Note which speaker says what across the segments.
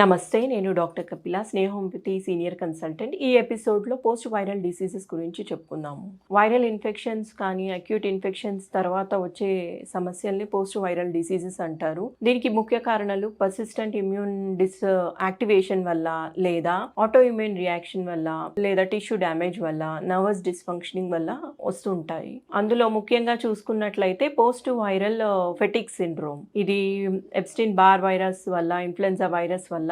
Speaker 1: నమస్తే నేను డాక్టర్ కపిల స్నేహోపతి సీనియర్ కన్సల్టెంట్. ఈ ఎపిసోడ్లో పోస్ట్ వైరల్ డిసీజెస్ గురించి చెప్పుకుందాము. వైరల్ ఇన్ఫెక్షన్స్ కానీ అక్యూట్ ఇన్ఫెక్షన్స్ తర్వాత వచ్చే సమస్యల్ని పోస్ట్ వైరల్ డిసీజెస్ అంటారు. దీనికి ముఖ్య కారణాలు పర్సిస్టెంట్ ఇమ్యూన్ డిస్ యాక్టివేషన్ వల్ల లేదా ఆటో ఇమ్యూన్ రియాక్షన్ వల్ల లేదా టిష్యూ డ్యామేజ్ వల్ల నర్వస్ డిస్ఫంక్షనింగ్ వల్ల వస్తుంటాయి. అందులో ముఖ్యంగా చూసుకున్నట్లయితే post viral uh, fatigue syndrome ఇది ఎప్స్టిన్ బార్ వైరస్ వల్ల ఇన్ఫ్లుయెన్జా వైరస్ వల్ల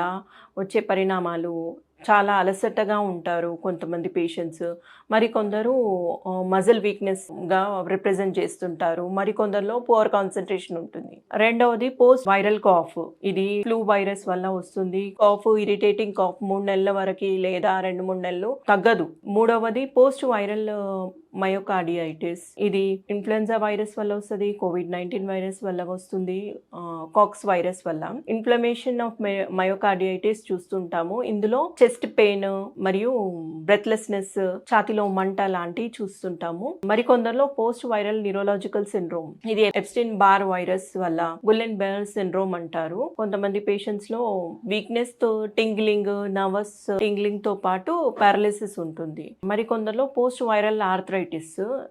Speaker 1: వచ్చే పరిణామాలు చాలా అలసటగా ఉంటారు కొంతమంది పేషెంట్స్ మరికొందరు మజిల్ వీక్నెస్గా రిప్రజెంట్ చేస్తుంటారు. మరికొందరిలో పువర్ కాన్సన్ట్రేషన్ ఉంటుంది. రెండవది పోస్ట్ వైరల్ కాఫ్ ఇది ఫ్లూ వైరస్ వల్ల వస్తుంది. కాఫ్ ఇరిటేటింగ్ కాఫ్ మూడు నెలల వరకు లేదా రెండు మూడు నెలలు తగ్గదు. మూడవది పోస్ట్ వైరల్ మయోకార్డియైటిస్ ఇది ఇన్ఫ్లుయెన్జా వైరస్ వల్ల వస్తుంది కోవిడ్ నైన్టీన్ వైరస్ వల్ల వస్తుంది కాక్స్ వైరస్ వల్ల. ఇన్ఫ్లమేషన్ ఆఫ్ మయోకార్డియైటిస్ చూస్తుంటాము. ఇందులో చెస్ట్ పెయిన్ మరియు బ్రెత్లెస్నెస్ ఛాతిలో మంట లాంటివి చూస్తుంటాము. మరికొందరిలో పోస్ట్ వైరల్ న్యూరోలాజికల్ సిండ్రోమ్ ఇది ఎప్స్టిన్ బార్ వైరస్ వల్ల గుల్లెన్ బెర్ సిండ్రోమ్ అంటారు. కొంతమంది పేషెంట్స్లో వీక్నెస్తో టింగ్లింగ్ నర్వస్ టింగ్లింగ్తో పాటు పారాలిసిస్ ఉంటుంది. మరికొందరిలో పోస్ట్ వైరల్ ఆర్థరైటిస్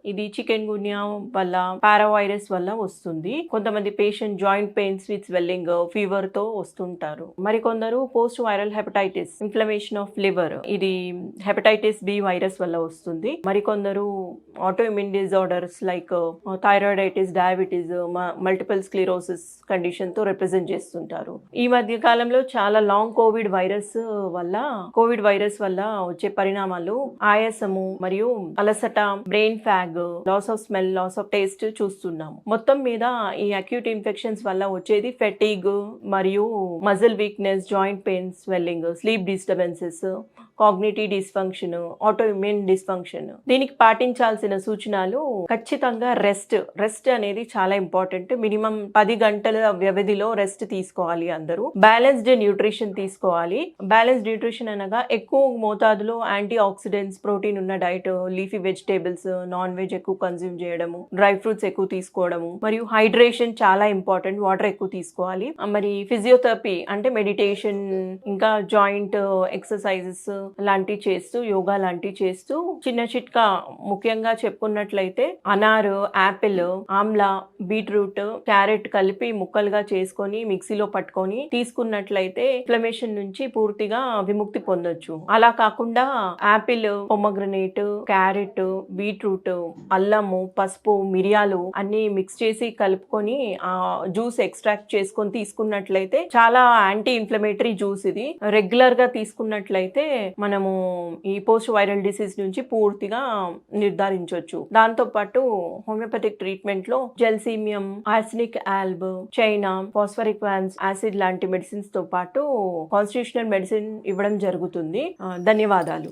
Speaker 1: ఇది చికెన్ గున్యా వల్ల పారావైరస్ వల్ల వస్తుంది. కొంతమంది patient joint pains with swelling ఫీవర్తో వస్తుంటారు. మరికొందరు post viral hepatitis inflammation of liver ఇది హెపటైటిస్ బి వైరస్ వల్ల వస్తుంది. మరికొందరు autoimmune disorders like thyroiditis diabetes multiple sclerosis కండిషన్తో represent చేస్తుంటారు. ఈ మధ్య కాలంలో చాలా లాంగ్ కోవిడ్ వైరస్ వల్ల కోవిడ్ వైరస్ వల్ల వచ్చే పరిణామాలు ఆయాసము మరియు అలసట brain fog loss of smell loss of taste చూస్తున్నాము. మొత్తం మీద ఈ అక్యూట్ ఇన్ఫెక్షన్స్ వల్ల వచ్చేది ఫెటీగ్ మరియు muscle weakness joint pain swelling sleep disturbances cognitive dysfunction autoimmune dysfunction. దీనికి పాటించాల్సిన సూచనలు ఖచ్చితంగా రెస్ట్. రెస్ట్ అనేది చాలా ఇంపార్టెంట్. మినిమం పది గంటల వ్యవధిలో రెస్ట్ తీసుకోవాలి అందరూ. బ్యాలెన్స్డ్ న్యూట్రిషన్ తీసుకోవాలి. బ్యాలెన్స్డ్ న్యూట్రిషన్ అనగా ఎక్కువ మోతాదులో యాంటీ ఆక్సిడెంట్స్ ప్రోటీన్ ఉన్న diet leafy vegetables non veg ఎక్కువ కన్జ్యూమ్ చేయడము డ్రై ఫ్రూట్స్ ఎక్కువ తీసుకోవడము మరియు హైడ్రేషన్ చాలా ఇంపార్టెంట్. వాటర్ ఎక్కువ తీసుకోవాలి. మరి ఫిజియోథెరపీ అంటే మెడిటేషన్ ఇంకా జాయింట్ ఎక్సర్సైజెస్ లాంటివి చేస్తూ యోగా లాంటివి చేస్తూ చిన్న చిట్కా ముఖ్యంగా చెప్పుకున్నట్లయితే అనారు యాపిల్ ఆమ్లా బీట్రూట్ క్యారెట్ కలిపి ముక్కలుగా చేసుకొని మిక్సీలో పట్టుకొని తీసుకున్నట్లయితే ఇన్ఫ్లమేషన్ నుంచి పూర్తిగా విముక్తి పొందొచ్చు. అలా కాకుండా యాపిల్ పొమగ్రనేట్ క్యారెట్ బీట్రూట్ అల్లము పసుపు మిరియాలు అన్ని మిక్స్ చేసి కలుపుకొని ఆ జ్యూస్ ఎక్స్ట్రాక్ట్ చేసుకొని తీసుకున్నట్లయితే చాలా యాంటీ ఇన్ఫ్లమేటరీ జ్యూస్ ఇది. రెగ్యులర్గా తీసుకున్నట్లయితే మనము ఈ పోస్ట్ వైరల్ డిసీజ్ నుంచి పూర్తిగా నిర్ధారించవచ్చు దాంతో పాటు homeopathic ట్రీట్మెంట్లో gelsemium arsenic alb China phosphoric Vance acid లాంటి మెడిసిన్స్తో పాటు కాన్స్టిట్యూషనల్ మెడిసిన్ ఇవ్వడం జరుగుతుంది. ధన్యవాదాలు.